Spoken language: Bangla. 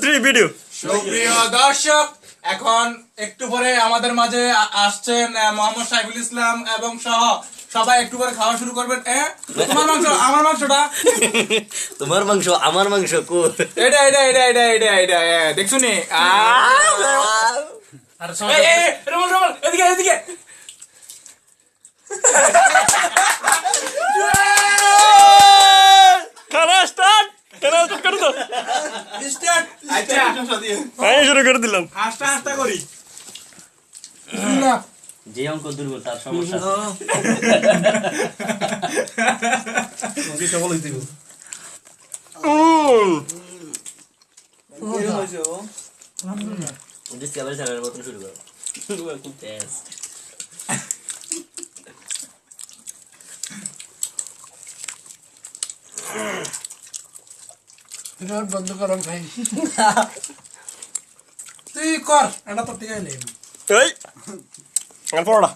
থ্রি ভিডিও সুপ্রিয় দর্শক এখন একটু পরে আমাদের মাঝে আসছেন মোহাম্মদ সাইফুল ইসলাম এবং সহ সবাই একটু পরে খাওয়া শুরু করবেন। তোমার মাংস আমার মাংসটা? তোমার মাংস আমার মাংস কোর এটা এটা এটা এটা এটা এটা দেখছ নি? রমল, এদিকে এদিকে। করে দাও আমি শুরু করে দিলাম আস্তে আস্তে করি যে অঙ্ক দুর্বল তার সমস্যা ডিসকাভারি চ্যানেলের মতন শুরু করো খুব টেস্ট বন্ধ করম ভাই তুই কর এটা তো ঠিক আছে এই আর পড়া